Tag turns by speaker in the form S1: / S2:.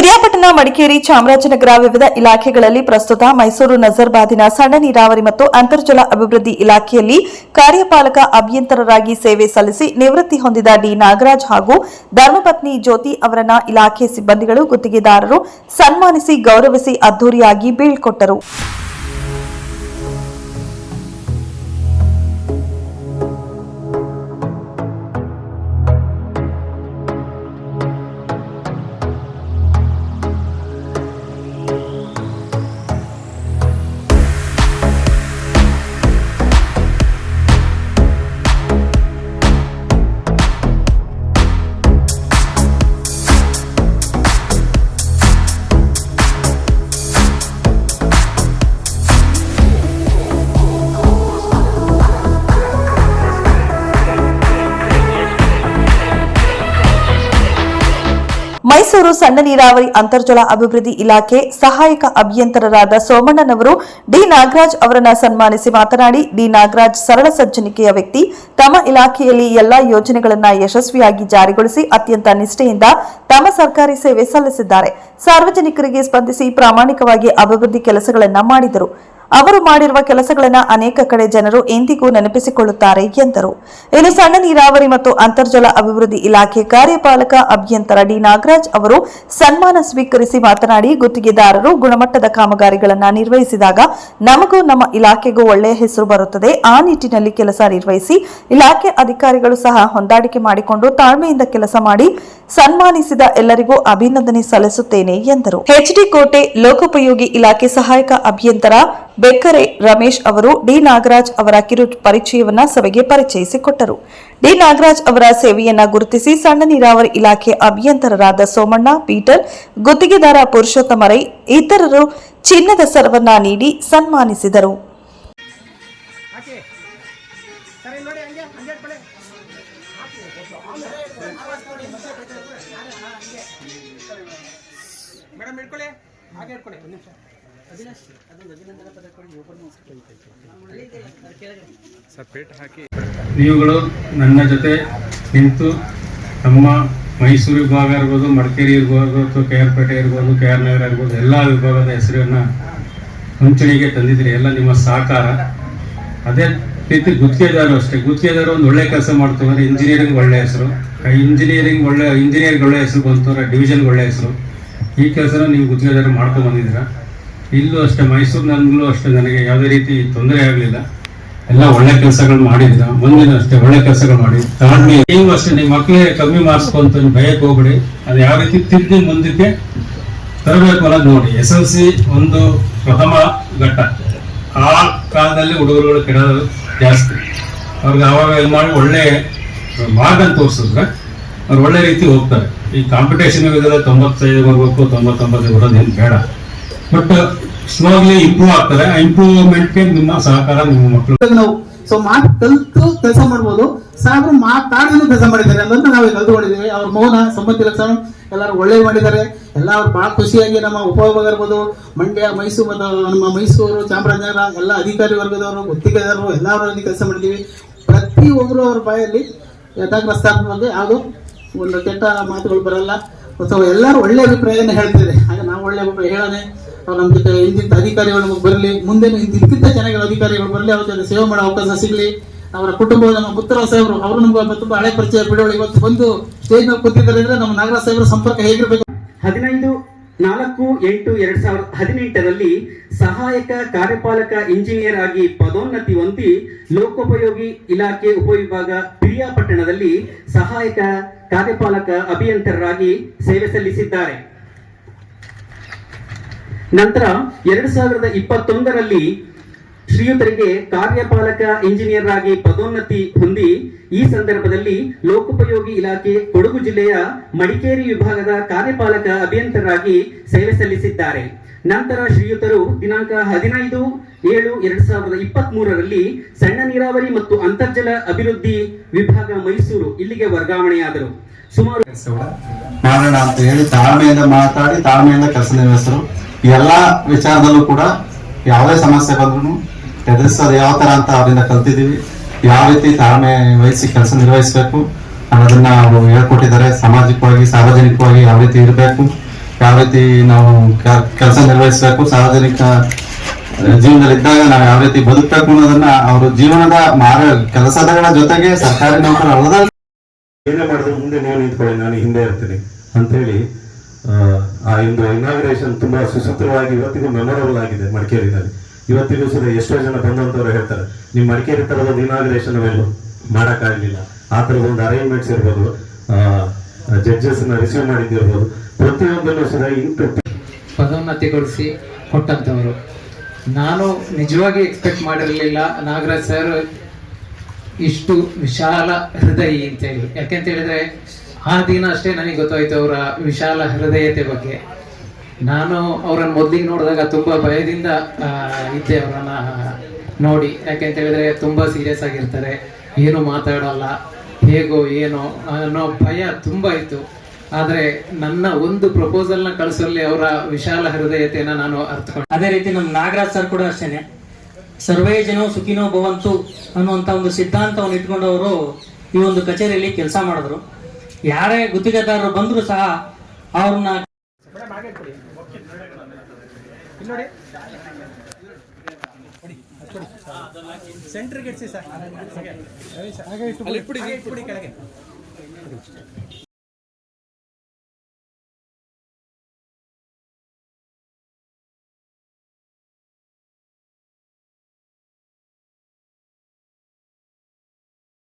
S1: ಪಿರಿಯಾಪಟ್ಟಣ ಮಡಿಕೇರಿ ಚಾಮರಾಜನಗರ ವಿವಿಧ ಇಲಾಖೆಗಳಲ್ಲಿ ಪ್ರಸ್ತುತ ಮೈಸೂರು, ನಜರ್ಬಾದಿನ ಸಣ್ಣ ನೀರಾವರಿ ಮತ್ತು ಅಂತರ್ಜಲ ಅಭಿವೃದ್ಧಿ ಇಲಾಖೆಯಲ್ಲಿ ಕಾರ್ಯಪಾಲಕ ಅಭಿಯಂತರರಾಗಿ ಸೇವೆ ಸಲ್ಲಿಸಿ ನಿವೃತ್ತಿ ಹೊಂದಿದ ಡಿ. ನಾಗರಾಜ್ ಹಾಗೂ ಧರ್ಮಪತ್ನಿ ಜ್ಯೋತಿ ಅವರನ್ನ ಇಲಾಖೆ ಸಿಬ್ಬಂದಿಗಳು ಗುತ್ತಿಗೆದಾರರು ಸನ್ಮಾನಿಸಿ ಗೌರವಿಸಿ ಅದ್ದೂರಿಯಾಗಿ ಬೀಳ್ಕೊಟ್ಟರು. ಮೈಸೂರು ಸಣ್ಣ ನೀರಾವರಿ ಅಂತರ್ಜಲ ಅಭಿವೃದ್ಧಿ ಇಲಾಖೆ ಸಹಾಯಕ ಅಭಿಯಂತರರಾದ ಸೋಮಣ್ಣನವರು ಡಿ ನಾಗರಾಜ್ ಅವರನ್ನ ಸನ್ಮಾನಿಸಿ ಮಾತನಾಡಿ, ಡಿ ನಾಗರಾಜ್ ಸರಳ ಸಜ್ಜನಿಕೆಯ ವ್ಯಕ್ತಿ. ತಮ್ಮ ಇಲಾಖೆಯಲ್ಲಿ ಎಲ್ಲಾ ಯೋಜನೆಗಳನ್ನು ಯಶಸ್ವಿಯಾಗಿ ಜಾರಿಗೊಳಿಸಿ ಅತ್ಯಂತ ನಿಷ್ಠೆಯಿಂದ ತಮ್ಮ ಸರ್ಕಾರಿ ಸೇವೆ ಸಲ್ಲಿಸಿದ್ದಾರೆ. ಸಾರ್ವಜನಿಕರಿಗೆ ಸ್ಪಂದಿಸಿ ಪ್ರಾಮಾಣಿಕವಾಗಿ ಅಭಿವೃದ್ಧಿ ಕೆಲಸಗಳನ್ನು ಮಾಡಿದರು. ಅವರು ಮಾಡಿರುವ ಕೆಲಸಗಳನ್ನು ಅನೇಕ ಕಡೆ ಜನರು ಎಂದಿಗೂ ನೆನಪಿಸಿಕೊಳ್ಳುತ್ತಾರೆ ಎಂದರು. ಇನ್ನು ಸಣ್ಣ ನೀರಾವರಿ ಮತ್ತು ಅಂತರ್ಜಲ ಅಭಿವೃದ್ಧಿ ಇಲಾಖೆ ಕಾರ್ಯಪಾಲಕ ಅಭಿಯಂತರ ಡಿ. ನಾಗರಾಜ್ ಅವರು ಸನ್ಮಾನ ಸ್ವೀಕರಿಸಿ ಮಾತನಾಡಿ ಗುತ್ತಿಗೆದಾರರು ಗುಣಮಟ್ಟದ ಕಾಮಗಾರಿಗಳನ್ನು ನಿರ್ವಹಿಸಿದಾಗ ನಮಗೂ ನಮ್ಮ ಇಲಾಖೆಗೂ ಒಳ್ಳೆಯ ಹೆಸರು ಬರುತ್ತದೆ. ಆ ನಿಟ್ಟಿನಲ್ಲಿ ಕೆಲಸ ನಿರ್ವಹಿಸಿ ಇಲಾಖೆ ಅಧಿಕಾರಿಗಳು ಸಹ ಹೊಂದಾಣಿಕೆ ಮಾಡಿಕೊಂಡು ತಾಳ್ಮೆಯಿಂದ ಕೆಲಸ ಮಾಡಿ ಸನ್ಮಾನಿಸಿದ ಎಲ್ಲರಿಗೂ ಅಭಿನಂದನೆ ಸಲ್ಲಿಸುತ್ತೇನೆ ಎಂದರು. ಎಚ್ಡಿ ಕೋಟೆ ಲೋಕೋಪಯೋಗಿ ಇಲಾಖೆ ಸಹಾಯಕ ಅಭಿಯಂತರ ಬೆಕ್ಕರೆ ರಮೇಶ್ ಅವರು ಡಿ ನಾಗರಾಜ್ ಅವರ ಕಿರು ಪರಿಚಯವನ್ನ ಸಭೆಗೆ ಪರಿಚಯಿಸಿಕೊಟ್ಟರು. ಡಿ ನಾಗರಾಜ್ ಅವರ ಸೇವೆಯನ್ನ ಗುರುತಿಸಿ ಸಣ್ಣ ನೀರಾವರಿ ಇಲಾಖೆ ಅಭಿಯಂತರರಾದ ಸೋಮಣ್ಣ, ಪೀಟರ್, ಗುತ್ತಿಗೆದಾರ ಪುರುಷೋತ್ತಮ ರೈ ಇತರರು ಚಿನ್ನದ ಸರವನ್ನ ನೀಡಿ ಸನ್ಮಾನಿಸಿದರು.
S2: ಮೇಡಮ್ ಹಿಡ್ಕೊಳ್ಳಿ ಹಾಗೆ ಹಿಡ್ಕೊಳ್ಳಿ ಒಂದು ನಿಮಿಷ.
S3: ನೀವುಗಳು ನನ್ನ ಜೊತೆ ನಿಂತು ನಮ್ಮ ಮೈಸೂರು ವಿಭಾಗ ಇರ್ಬೋದು, ಮಡಿಕೇರಿ ಇರ್ಬೋದು ಅಥವಾ ಕೆ ಆರ್ ಪೇಟೆ ಇರ್ಬೋದು, ಕೆ ಆರ್ ನಗರ ಇರ್ಬೋದು, ಎಲ್ಲ ವಿಭಾಗದ ಹೆಸರನ್ನು ಮುಂಚೂಣಿಗೆ ತಂದಿದ್ದೀರಿ. ಎಲ್ಲ ನಿಮ್ಮ ಸಹಕಾರ. ಅದೇ ರೀತಿ ಗುತ್ತಿಗೆದಾರರು ಅಷ್ಟೇ. ಗುತ್ತಿಗೆದಾರರು ಒಂದು ಒಳ್ಳೆ ಕೆಲಸ ಮಾಡ್ತಾರೆ. ಇಂಜಿನಿಯರಿಂಗ್ ಒಳ್ಳೆ ಹೆಸರು. ಇಂಜಿನಿಯರಿಂಗ್ ಒಳ್ಳೆ ಇಂಜಿನಿಯರ್ಗೆ ಒಳ್ಳೆ ಹೆಸರು ಬಂತು ಡಿವಿಷನ್ಗೆ ಒಳ್ಳೆ ಹೆಸರು. ಈ ಕೆಲಸನ ನೀವು ಗುತ್ತಿಗೆದಾರರು ಮಾಡ್ಕೊಂಡು ಬಂದಿದ್ದೀರಾ? ಇಲ್ಲೂ ಅಷ್ಟೇ ಮೈಸೂರಿನಲ್ಲೂ ಅಷ್ಟೇ, ನನಗೆ ಯಾವುದೇ ರೀತಿ ತೊಂದರೆ ಆಗಲಿಲ್ಲ. ಎಲ್ಲ ಒಳ್ಳೆ ಕೆಲಸಗಳು ಮಾಡಿದ್ರ ಮುಂದಿನ ಅಷ್ಟೇ ಒಳ್ಳೆ ಕೆಲಸಗಳು ಮಾಡಿ. ತಾಳ್ಮೆ. ನೀವು ಅಷ್ಟೇ, ನಿಮ್ಮ ಮಕ್ಕಳೇ ಕಮ್ಮಿ ಮಾರ್ಕ್ಸ್ ಅಂತ ಭಯಕ್ಕೆ ಹೋಗ್ಬಿಡಿ. ಅದು ಯಾವ ರೀತಿ ತಿದ್ದಿ ಮುಂದಕ್ಕೆ ತರಬೇಕು ಅನ್ನೋದು ನೋಡಿ. ಎಸ್ ಎಲ್ ಸಿ ಒಂದು ಪ್ರಥಮ ಘಟ್ಟ. ಆ ಕಾಲದಲ್ಲಿ ಹುಡುಗರುಗಳು ಕೆಡೋದು ಜಾಸ್ತಿ. ಅವ್ರಿಗೆ ಆವಾಗ ಇದು ಮಾಡಿ ಒಳ್ಳೆ ಮಾರ್ಗ ತೋರಿಸಿದ್ರೆ ಅವ್ರು ಒಳ್ಳೆ ರೀತಿ ಹೋಗ್ತಾರೆ. ಈ ಕಾಂಪಿಟೇಷನ್ ಇದೆಲ್ಲ ತೊಂಬತ್ತೈದು ಬರಬೇಕು ತೊಂಬತ್ತೊಂಬತ್ತು ಬರೋದು ಏನು ಬೇಡ. ಬಟ್ ಸ್ಲೋಲಿ ಇಂಪ್ರೂವ್ ಆಗ್ತಾರೆ ಆ ಇಂಪ್ರೂವ್ಮೆಂಟ್ಗೆ ನಿಮ್ಮ ಸಹಕಾರ ನಿಮ್ಮ ಮಕ್ಕಳು.
S4: ನಾವು ಸೊ ಮಾತು ಕಲ್ತು ಕೆಲಸ ಮಾಡ್ಬೋದು. ಸಾಹೇಬ್ರು ಮಾತಾಡಿದ್ರು ಕೆಲಸ ಮಾಡಿದ್ದಾರೆ. ಅನ್ನೋದನ್ನ ನಾವು ಕಲ್ತ್ಕೊಂಡಿದ್ದೀವಿ ಅವ್ರ ಮೌನ ಸಂಬಂಧಿ ಲಕ್ಷಣ ಎಲ್ಲರೂ ಒಳ್ಳೆ ಮಾಡಿದ್ದಾರೆ. ಎಲ್ಲ ಅವ್ರು ಬಹಳ ಖುಷಿಯಾಗಿ ನಮ್ಮ ಉಪವಿಭಾಗ ಇರ್ಬೋದು ಮಂಡ್ಯ, ಮೈಸೂರು, ಮತ್ತು ನಮ್ಮ ಮೈಸೂರು, ಚಾಮರಾಜನಗರ, ಎಲ್ಲ ಅಧಿಕಾರಿ ವರ್ಗದವರು, ಗುತ್ತಿಗೆದಾರರು, ಎಲ್ಲರೂ ಕೆಲಸ ಮಾಡಿದ್ದೀವಿ. ಪ್ರತಿಯೊಬ್ಬರು ಅವ್ರ ಬಾಯಲ್ಲಿ ಯಥಾಗ್ರಸ್ತಾಪವಾಗಿ ಯಾವುದೋ ಒಂದು ಕೆಟ್ಟ ಮಾತುಗಳು ಬರಲ್ಲ. ಅಥವಾ ಎಲ್ಲರೂ ಒಳ್ಳೆ ಅಭಿಪ್ರಾಯನ ಹೇಳ್ತಿದ್ದಾರೆ. ಹಾಗೆ ನಾವು ಒಳ್ಳೆ ಅಭಿಪ್ರಾಯ ಅವ್ರು ನಮ್ಮ ಜೊತೆ ಇಂತಿಂತ ಅಧಿಕಾರಿಗಳು ನಮಗೆ ಬರಲಿ ಮುಂದೆ ಇಂತಿಂತ ಜನಗಳ ಅಧಿಕಾರಿಗಳು ಬರಲಿ, ಅವ್ರ ಜೊತೆ ಸೇವೆ ಮಾಡೋ ಅವಕಾಶ ಸಿಗಲಿ. ಅವರ ಕುಟುಂಬದ ನಮ್ಮ ಪುತ್ರ ಸಾಹೇಬರು, ಅವರು ನಮ್ಗೆ ತುಂಬಾ ಹಳೆ ಪರಿಚಯ ಬಿಡೋಳು ಇವತ್ತು ಬಂದು ಸ್ಟೇಜ್ ಮೇಲೆ ಕೂತಿದ್ದಾರೆ ಅಂದ್ರೆ ನಮ್ಮ ನಾಗರಾಜ್ ಸಾಹೇಬರ ಸಂಪರ್ಕ ಹೇಗಿರ್ಬೇಕು?
S5: ಹದಿನೈದು, ನಾಲ್ಕು, ಎಂಟು, ಎರಡ್ ಸಾವಿರದ ಹದಿನೆಂಟರಲ್ಲಿ ಸಹಾಯಕ, ಕಾರ್ಯಪಾಲಕ, ಇಂಜಿನಿಯರ್ ಆಗಿ ಪದೋನ್ನತಿ ಹೊಂದಿ ಲೋಕೋಪಯೋಗಿ ಇಲಾಖೆ ಉಪವಿಭಾಗ ಪಿರಿಯಾಪಟ್ಟಣದಲ್ಲಿ ಸಹಾಯಕ, ಕಾರ್ಯಪಾಲಕ, ಅಭಿಯಂತರರಾಗಿ ಸೇವೆ ಸಲ್ಲಿಸಿದ್ದಾರೆ. ನಂತರ ಎರಡ್ ಸಾವಿರದ ಇಪ್ಪತ್ತೊಂದರಲ್ಲಿ ಶ್ರೀಯುತರಿಗೆ ಕಾರ್ಯಪಾಲಕ ಇಂಜಿನಿಯರ್ ಆಗಿ ಪದೋನ್ನತಿ ಹೊಂದಿ ಈ ಸಂದರ್ಭದಲ್ಲಿ ಲೋಕೋಪಯೋಗಿ ಇಲಾಖೆ ಕೊಡಗು ಜಿಲ್ಲೆಯ ಮಡಿಕೇರಿ ವಿಭಾಗದ ಕಾರ್ಯಪಾಲಕ ಅಭಿಯಂತರರಾಗಿ ಸೇವೆ ಸಲ್ಲಿಸಿದ್ದಾರೆ. ನಂತರ ಶ್ರೀಯುತರು ದಿನಾಂಕ ಹದಿನೈದು ಏಳು ಎರಡ್ ಸಾವಿರದ ಇಪ್ಪತ್ತ್ ಮೂರರಲ್ಲಿ ಸಣ್ಣ ನೀರಾವರಿ ಮತ್ತು ಅಂತರ್ಜಲ ಅಭಿವೃದ್ಧಿ ವಿಭಾಗ ಮೈಸೂರು ಇಲ್ಲಿಗೆ ವರ್ಗಾವಣೆಯಾದರು. ಸುಮಾರು
S6: ಮಾಡೋಣ ಅಂತ ಹೇಳಿ ತಾಳ್ಮೆಯಿಂದ ಮಾತಾಡಿ ತಾಳ್ಮೆಯಿಂದ ಕೆಲಸ ನಿರ್ವಹಿಸರು ಎಲ್ಲಾ ವಿಚಾರದಲ್ಲೂ ಕೂಡ ಯಾವುದೇ ಸಮಸ್ಯೆ ಬಂದ್ರೂ ಎದುರಿಸೋದು ಯಾವ ಥರ ಅಂತ ಅವರಿಂದ ಕಲ್ತಿದ್ದೀವಿ. ಯಾವ ರೀತಿ ತಾಳ್ಮೆ ವಹಿಸಿ ಕೆಲಸ ನಿರ್ವಹಿಸಬೇಕು ಅನ್ನೋದನ್ನ ಅವರು ಹೇಳ್ಕೊಟ್ಟಿದ್ದಾರೆ. ಸಾಮಾಜಿಕವಾಗಿ, ಸಾರ್ವಜನಿಕವಾಗಿ ಯಾವ ರೀತಿ ಇರಬೇಕು, ಯಾವ ರೀತಿ ನಾವು ಕೆಲಸ ನಿರ್ವಹಿಸಬೇಕು, ಸಾರ್ವಜನಿಕ ಜೀವನದಲ್ಲಿ ಇದ್ದಾಗ ನಾವು ಯಾವ ರೀತಿ ಬದುಕಬೇಕು ಅನ್ನೋದನ್ನ ಅವರು ಜೀವನದ ಮಾರ ಕೆಲಸದಗಳ ಜೊತೆಗೆ ಸರ್ಕಾರಿ ನೌಕರ ಅಲ್ಲದ
S7: ಏನೇ ಮಾಡಿದ್ರು ಮುಂದೆ ನೀವು ನಿಂತ್ಕೊಳ್ಳಿ, ನಾನು ಹಿಂದೆ ಇರ್ತೀನಿ ಅಂತೇಳಿ ಆ, ಒಂದು ಇನಾಗ್ರೇಷನ್ ತುಂಬಾ ಸುಸೂತ್ರವಾಗಿ ಇವತ್ತಿಗೂ ಮೆಮೊರಬಲ್ ಆಗಿದೆ ಮಡಿಕೇರಿನಲ್ಲಿ. ಇವತ್ತಿಗೂ ಸಹ ಎಷ್ಟೋ ಜನ ಬಂದಂತವ್ರು ಹೇಳ್ತಾರೆ ನಿಮ್ ಮಡಿಕೇರಿ ತರದ ಇನಾಗ್ರೇಷನ್ ಅವೆಲ್ಲ ಮಾಡಕ್ಕಾಗ್ಲಿಲ್ಲ ಆ ತರದ ಒಂದು ಅರೇಂಜ್ಮೆಂಟ್ಸ್ ಇರ್ಬೋದು ಜಡ್ಜಸ್ನ ರಿಸೀವ್ ಮಾಡಿದ್ದಿರ್ಬೋದು. ಪ್ರತಿಯೊಂದನ್ನು ಸಹ ಇಂಟು
S2: ಪದೋನ್ನತಿಗೊಳಿಸಿ ಕೊಟ್ಟಂತವರು. ನಾನು ನಿಜವಾಗಿ ಎಕ್ಸ್ಪೆಕ್ಟ್ ಮಾಡಿರಲಿಲ್ಲ. ನಾಗರಾಜ್ ಸರ್ ಇಷ್ಟು ವಿಶಾಲ ಹೃದಯಿ ಅಂತ ಹೇಳಿ. ಯಾಕೆಂತ ಹೇಳಿದ್ರೆ ಆ ದಿನ ಅಷ್ಟೇ ನನಗೆ ಗೊತ್ತಾಯ್ತು ಅವರ ವಿಶಾಲ ಹೃದಯತೆ ಬಗ್ಗೆ. ನಾನು ಅವರನ್ನು ಮೊದಲಿಗೆ ನೋಡಿದಾಗ ತುಂಬಾ ಭಯದಿಂದ ಇದ್ದೆ ಅವರನ್ನ ನೋಡಿ. ಯಾಕೆಂತ ಹೇಳಿದ್ರೆ ತುಂಬಾ ಸೀರಿಯಸ್ ಆಗಿರ್ತಾರೆ. ಏನು ಮಾತಾಡೋಲ್ಲ, ಹೇಗೋ ಏನೋ ಅನ್ನೋ ಭಯ ತುಂಬಾ ಇತ್ತು. ಆದ್ರೆ ನನ್ನ ಒಂದು ಪ್ರಪೋಸಲ್ನ ಕಳಿಸಲ್ಲಿ ಅವರ ವಿಶಾಲ ಹೃದಯತೆಯನ್ನ ನಾನು ಅರ್ಥಕೊಂಡೆ
S8: ಅದೇ ರೀತಿ ನಮ್ಮ ನಾಗರಾಜ್ ಸರ್ ಕೂಡ ಅಷ್ಟೇನೆ. ಸರ್ವೇ ಜನೋ ಸುಖಿನೋ ಭವಂತು ಅನ್ನುವಂಥ ಒಂದು ಸಿದ್ಧಾಂತವನ್ನು ಇಟ್ಕೊಂಡು ಅವರು ಈ ಒಂದು ಕಚೇರಿಯಲ್ಲಿ ಕೆಲಸ ಮಾಡಿದ್ರು. ಯಾರೇ ಗುತ್ತಿಗೆದಾರರು ಬಂದರೂ ಸಹ ಅವ್ರನ್ನ
S2: ಸೆಂಟ್ರಿಗೆ ಇಡ್ಸಿ ಸರ್. ಇಟ್ಬಿಡಿ ಇಟ್ಬಿಡಿ ಕೆಳಗೆ.